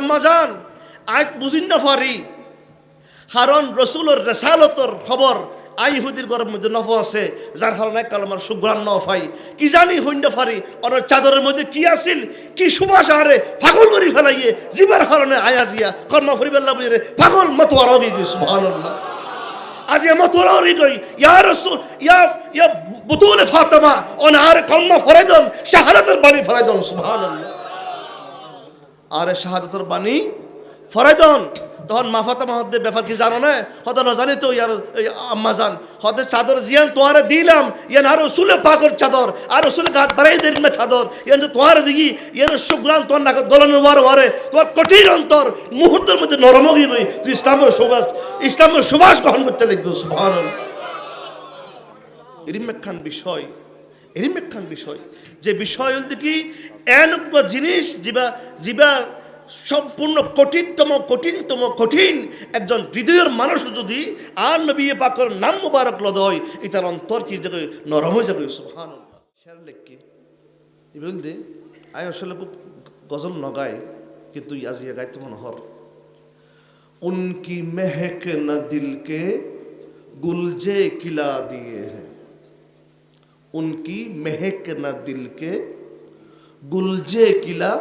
আম্মা যান আজ বুঝিন না পারি কারণ রসুলের রেসালতর খবর আই হুদির ঘরের মধ্যে নফ আছে, যার কারণে কালামার সুগ্রান ন পাই কি জানি হইন্ড পারি অনেক চাদরের মধ্যে কি আছিল, কি সুবাস আরে পাগল করি ফেলাইয়ে, জীবার কারণে আয়া জিয়া, কর্ম ফরিবেল্লা বুঝে পাগল মতো আর গিয়ে সুবহানাল্লাহ। আজ ইয়া মতো আর গই, ইয়া রসুল, ইয়া ইয়া বুতুলে ফাতেমা অনার কর্ম ফরাইদন, শাহাদাতের বাণী ফরাইদন, সুবহানাল্লাহ। আরে শাহাদাতের বাণী ফরাইদন তখন মাফাতা মাহদ্দের ব্যাপার কি জানো না? হয়তো না জানি তো ইয়ার আম্মা জান। হয়তো চাদর জিয়ান তোমারে দিলাম। ইয়ান আর রসুলে পাকর চাদর। আর রসুলে গাত বাড়াই দিন চাদর। ইয়ান যে তোমারে দিগি, ইয়ান সুগ্রাম তোমার নাক দলনের ওয়ার ওয়ারে। তোমার কঠিন অন্তর, মুহূর্তের মধ্যে নরম হয়ে গই তুই ইসলামের সুবাস ইসলামের সুবাস গ্রহণ করতে লিখব সুভান এরিম একখান বিষয় এরিম বিষয়। যে বিষয় হল কি এন জিনিস যিবা যিবা সম্পূর্ণ কঠিনতম কঠিনতম, কঠিন একজন হৃদয়ের মানুষ যদি আর নবী পাকর নাম মুবারক লদয় ইতার অন্তর কি জায়গায় নরম হয়ে যাবে? সুহান শেয়ার লেখকি বুঝলি আই আসলে খুব গজল নগায়, কিন্তু আজিয়া গাইতে মনে হর। উনকি মেহক না দিলকে গুলজে কিলা দিয়ে হ্যাঁ उनकी महक न दिल के गुलजे किला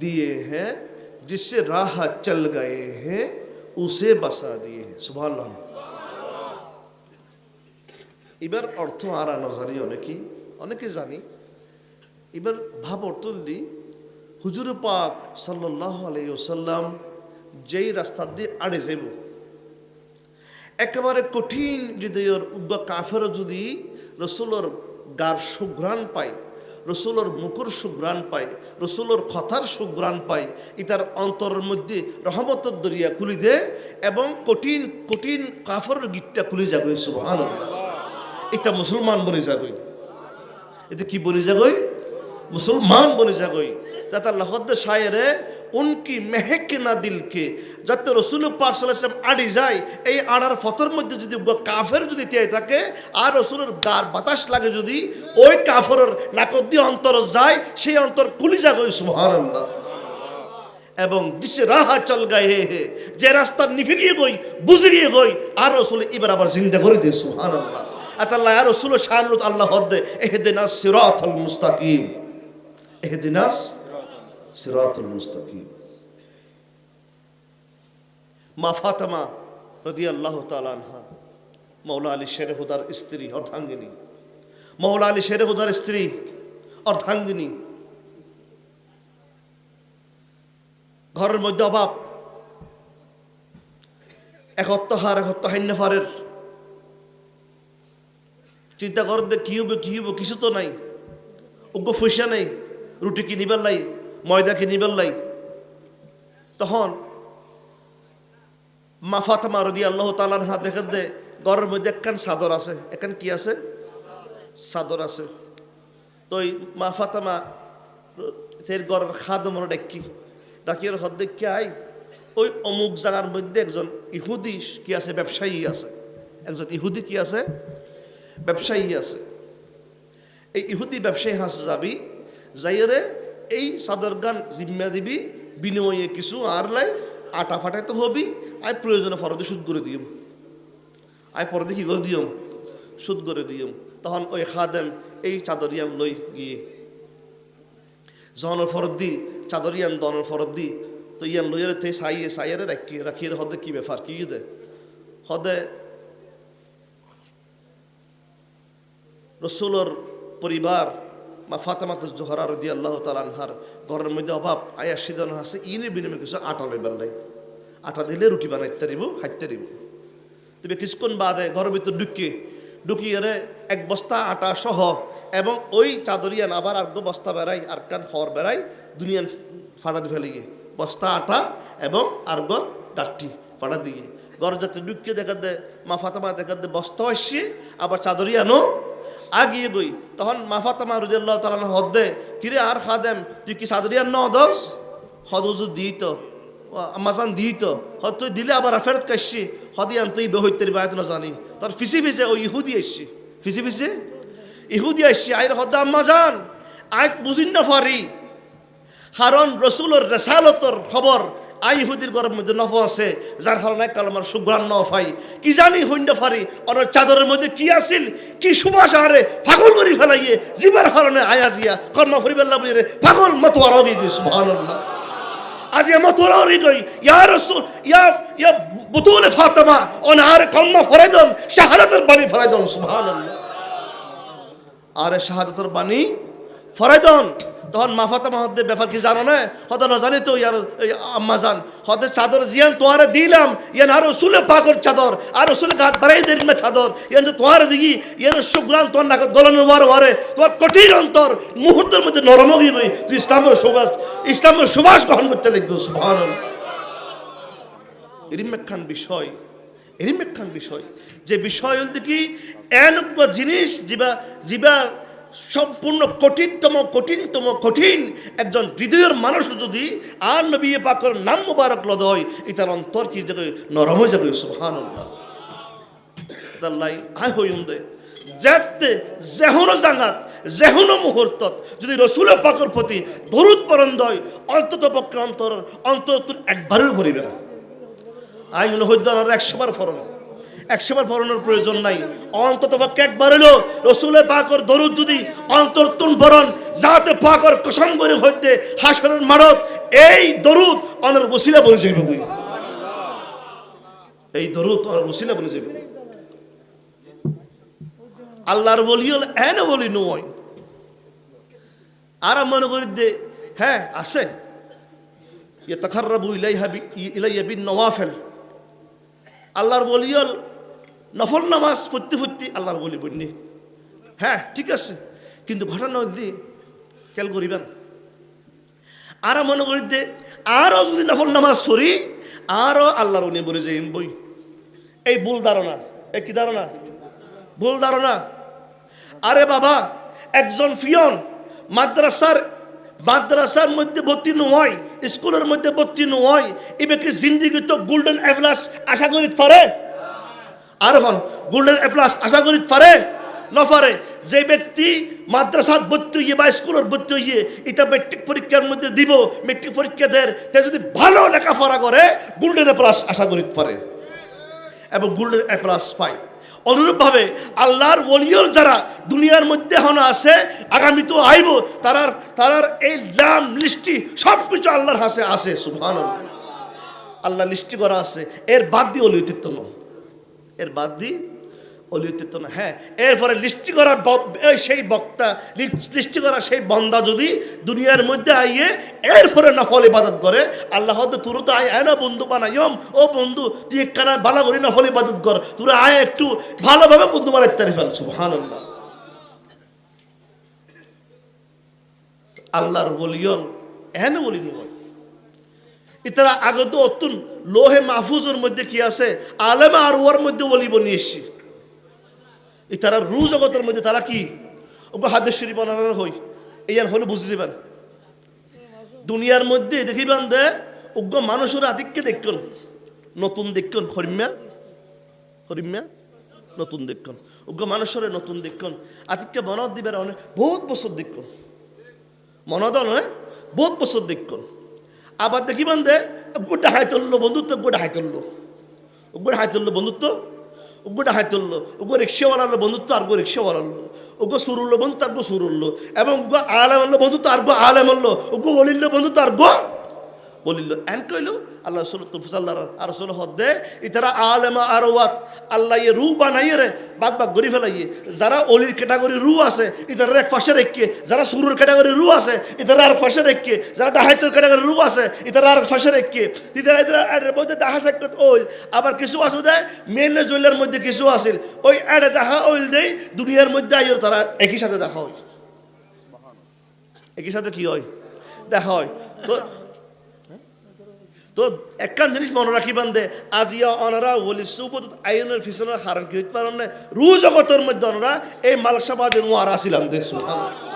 दिए हैं जिससे राह चल गए हैं उसे बसा दिए हैं सुबह এবার অর্থ আর নজারি অনেকেই অনেকে জানি এবার ভাব অর্থ দিদি হুজুর পাক সাল্লাহ আলাইসাল্লাম যেই রাস্তা দিয়ে আড়ে যাইব একেবারে কঠিন হৃদয়ের উগ্র কাফেরও যদি রসুলোর গার সুঘ্রাণ পায়, রসুলোর মুকুর সুঘ্রাণ পায়, রসুলোর কথার সুঘ্রাণ পায়, ইতার অন্তরের মধ্যে রহমতর দরিয়া খুলি দে এবং কঠিন কঠিন কাফরের গীতটা খুলে যাবে সুহান এটা মুসলমান বনে যাগই এটা কি বনে যাগই মুসলমান বনে যাগই যাতে আল্লাহ শায়েরে উনকি মেহেকে না দিলকে। যাতে রসুল পাক সাল্লাম আড়ি যায়, এই আড়ার ফতর মধ্যে যদি কাফের যদি তিয়াই থাকে, আর রসুলের গার বাতাস লাগে যদি, ওই কাফরের নাকদ দিয়ে অন্তর যায়, সেই অন্তর কুলি যাবে সুহান এবং দিশে রাহা চল গায়ে হে হে, যে রাস্তা নিফে গিয়ে গই, বুঝে গিয়ে গই, আর রসুল এবার আবার জিন্দা করে দিয়ে সুহান আল্লাহ, আর রসুল আল্লাহ হদ্দে এহেদিনা সিরাত মুস্তাকিম। এহেদিনাস সিরাতুল মুস্তাকিম। মা ফাতেমা রাদিয়াল্লাহু তাআলা আনহা মৌলা আলী শেরে হুদার স্ত্রী, অর্ধাঙ্গিনী। মৌলা আলী শেরে হুদার স্ত্রী, অর্ধাঙ্গিনী। ঘরের মধ্যে অভাব একত্বহার একত্বহান্যফারের চিন্তা করেন কি হবে কি হবে, কিছু তো নাই। উগ্র পয়সা নেই, রুটি কিনিবার লাই। ময়দা কিনিবার লাই তখন মা ফাতেমা রদি আল্লাহ তালার হাত দেখেন দে ঘরের মধ্যে একখান চাদর আছে। এখান কি আছে? চাদর আছে। তো ওই মা ফাতেমা সেই ঘরের খাদ মনে ডাকি ডাকিয়ার হদ দেখি, আই, ওই অমুক জায়গার মধ্যে একজন ইহুদি কি আছে? ব্যবসায়ী আছে। একজন ইহুদি কি আছে? ব্যবসায়ী আছে। এই ইহুদি ব্যবসায়ী হাস যাবি যাইরে এই চাদর গান জিম্মা দিবি, বিনিময়ে কিছু আর লাই আটা ফাটাইতে হবি আই প্রয়োজনে ফরদে সুদ করে দিম আই পরদে কি করে দিয়ম? সুদ করে দিও তখন ওই খাদেম এই চাদরিয়ান লই গিয়ে জনের ফরত দি, চাদরিয়ান দনের ফরত দি, তো ইয়ান লইয়ারে তে সাইয়ে সাইয়ারে রাখি রাখিয়ে হদে কি ব্যাপার, কি দে হদে রসুলোর পরিবার ফাতেমাত জোহরা রদি আল্লাহ তালানহার ঘরের মধ্যে অভাব, আয়া সিদন আছে, ইনে বিনিময় কিছু আটা লইবার লাই। আটা দিলে রুটি বানাইতে দিব, খাইতে দিব। তবে কিছুক্ষণ বাদে ঘরের ভিতর ঢুকি, ঢুকিয়ে এক বস্তা আটা সহ এবং ওই চাদরিয়ান আবার আর বস্তা বেড়াই আর কান খড় বেড়াই দুনিয়ান ফাড়া ফেলে গিয়ে, বস্তা আটা এবং আর্গ ডাট্টি ফাড়া দিয়ে ঘর যাতে ঢুকিয়ে দেখা দে, মা ফাতেমা দেখা দে বস্তা আসছে, আবার চাদরিয়ানও আগিয়ে গই তখন মাফাতামা রুজাল্লাহ তালা হদ্দে, কিরে আর খাদেম, তুই কি সাদরিয়ান ন দস হদুজু দিত আমাজান দিত হদ তুই দিলে আবার ফেরত কাশছি হদিয়ান তুই বেহইতের বায়ত না জানি। তোর ফিসি ফিসে ওই ইহুদি এসছি ফিসি ফিসে? ইহুদি আসছি আইর হদ্দা আম্মাজান আয় বুঝিন না ফারি। কারণ রসুলের রেসালতর খবর আইহুদির গরমের মধ্যে নফ আছে, যার কারণে কালামার সুগ্রান নফ হয়। কি জানি হইন্ড ফারি, অনেক চাদরের মধ্যে কি আছিল কি সুবাস আরে পাগল করি ফেলাইয়ে, জীবার কারণে আয়া জিয়া কর্ম ফরিবেল্লা বুঝে পাগল মতো আর গিয়ে সুবহানাল্লাহ। আজ ওরি গই ইয়া ইয়া ইয়া বুতুল ফাতেমা অনার কলমা ফরাইদন, শাহাদাতের বাণী ফরাইদন, সুবহানাল্লাহ। আরে শাহাদাতের বাণী ফরাইদন, তখন মাফাতা মাহদ্দের ব্যাপার কি জানো না? হয়তো না জানি তো, ইয়ার আম্মা জান। হয়তো চাদর জিয়ান তোমারে দিলাম, ইয়ান আর রসুলে পাকর চাদর, আর রসুলে গাত বাড়াই দেরি না চাদর। ইয়ান যে তোমারে দিগি, ইয়ান সুগ্রাম তোমার নাক দলনের ওয়ার ওয়ারে তোমার কঠিন অন্তর, মুহূর্তের মধ্যে নরম হয়ে গই তুই ইসলামের সুবাস ইসলামের সুবাস গ্রহণ করতে লিখব সুবহানাল্লাহ। এরিম একখান বিষয়, এরিম একখান বিষয়। যে বিষয় হল কি এন জিনিস যিবা যিবা সম্পূর্ণ কঠিনতম কঠিনতম, কঠিন একজন হৃদয়ের মানুষ যদি আর নবী পাকর নাম মুবারক লদয় ইতার অন্তর কি জাগে? নরম হয়ে যাবে সুবহানাল্লাহ। আল্লাহ আয় হইম দে যাতে যেহনো জাঙাত যেহনো মুহূর্তত যদি রসুলের পাকর প্রতি দরুদ পরন দয়, অন্তত পক্ষে অন্তর অন্তর একবারও ভরিবে না। আই মনে হইদার একশোবার ফরন একশোবার ফরনের প্রয়োজন নাই। অন্তত পক্ষে একবার হলো রসুলের পাকর দরুদ যদি অন্তর তুন ফরন যাতে পাকর কসম করে হইতে হাসরের মারত, এই দরুদ অনের বসিলা বলে যাইবে এই দরুদ অনের বসিলা বলে যাইবে আল্লাহর বলি হল এন বলি নয়। আর মনে করি দে হ্যাঁ আছে। ইতাখাররাবু ইলাইহা বি- ইলাইয়া বিন নওয়াফেল। আল্লাহর বলিয়ল নফল নামাজ পড়তে পড়তে আল্লাহর বলি বন্যি হ্যাঁ ঠিক আছে। কিন্তু ঘটনা হইতে খেয়াল করিবেন। আর মনে করি দে আরও যদি নফল নামাজ পড়ি আরও আল্লাহর উনি বলে যে বই। এই ভুল ধারণা, এ কি ধারণা? ভুল ধারণা। আরে বাবা, একজন ফিয়ন মাদ্রাসার মাদ্রাসার মধ্যে ভর্তি নয়, স্কুলের মধ্যে ভর্তি নয় এই ব্যক্তি জিন্দিগি তো গোল্ডেন এভলাস আশা করি পারে আর হন গোল্ডেন এপ্লাস আশা করি পারে নফারে যে ব্যক্তি মাদ্রাসাত ভর্তি হইয়ে বা স্কুলের ভর্তি হইয়ে এটা মেট্রিক পরীক্ষার মধ্যে দিব মেট্রিক পরীক্ষা দেয় তে যদি ভালো লেখাপড়া করে গোল্ডেন এপ্লাস আশা করি পারে এবং গোল্ডেন অ্যাপ্লাস পায়। অনুরূপভাবে আল্লাহর ওলিয়র যারা দুনিয়ার মধ্যে এখন আছে, আগামী তো আইব, তারার তারার এই নাম লিস্টি সব কিছু আল্লাহর হাসে আছে সুবহান আল্লাহ লিস্টি করা আছে, এর বাদ দিয়ে অলিয়তিত্ব ন এর বাদ দিয়ে অলিয়তিত্ব না। হ্যাঁ এরপরে লিস্টি করা সেই বক্তা লিস- লিস্টি করা সেই বন্দা যদি দুনিয়ার মধ্যে আইয়ে এরপরে নফল ইবাদত করে, আল্লাহ হয়তো তোর তো আয় না বন্ধু বানাইম ও বন্ধু, তুই একখানা ভালো করি নফল ইবাদত কর। তোরা আয় একটু ভালোভাবে বন্ধু বানাই তারি ফেল। সুবহান আল্লাহর বলিয়ল এন বলি নয়। ইতারা আগত অতুন লোহে মাহফুজের মধ্যে কি আছে? আলেমা আর ওর মধ্যে বলিব নিয়ে এসছি। তারা রু জগতের মধ্যে তারা কি? হাদের শরীফ বানানো হই। এই আর হলে বুঝে যাবেন। দুনিয়ার মধ্যে দেখিবেন দে উগ্র মানুষের আদিককে দেখুন। নতুন দেখুন, হরিম্যা। হরিম্যা। নতুন দেখুন। উগ্র মানুষের নতুন দেখুন। আদিককে মনত দিবার অনেক। বহুত বছর দেখুন। মনত নয়, বহুত বছর দেখুন। আবার দেখি দে গোটা হাই তুললো বন্ধুত্ব, গোটা হাই তুললো গোটা হাই তুললো বন্ধুত্ব উগ্রটা হাই তুললো উগ্র রিক্সাওয়ালার বন্ধুত্ব, আর গো রিক্সাওয়ালালো উগ্র সুরুল্লো বন্ধু তার গো সুর সুরুল্লো। এবং উগ্র মারলো বন্ধুত্ব, আর গো আলেম উগ্র অলিল্লো বন্ধুত্ব, আর গো বলিল, এন কইল, আল্লাহ রসুল তুফসাল্লাহ আর রসুল হদ্দে ইতারা আলেমা আর ওয়াত আল্লাহ ইয়ে রু বানাইয়ে রে বাগ বাগ গরি ফেলাইয়ে। যারা অলির ক্যাটাগরি রু আছে ইতারা এক পাশে রেখে, যারা সুরুর ক্যাটাগরি রু আছে ইতারা আর পাশে রেখে, যারা ডাহাইতের ক্যাটাগরি রু আছে ইতারা আর পাশে রেখে, ইতারা ইতারা মধ্যে দেখা সাক্ষাৎ ওইল আবার কিছু আছে দেয় মেলে জৈলের মধ্যে কিছু আছিল, ওই এড়ে দেখা ওইল দেই, দুনিয়ার মধ্যে আইয়ের তারা একই সাথে দেখা হয়। একই সাথে কি হয়? দেখা হয়। তো তো একখান জিনিস মনে রাখিবেন দে আজিয়া অনারা ওলি সুবত আইনের ফিসনের হারণ কি হইতে পারেন না? রু জগতের মধ্যে অনারা এই মালসাবাদের নোয়ার আসিলাম দে সুবহানাল্লাহ।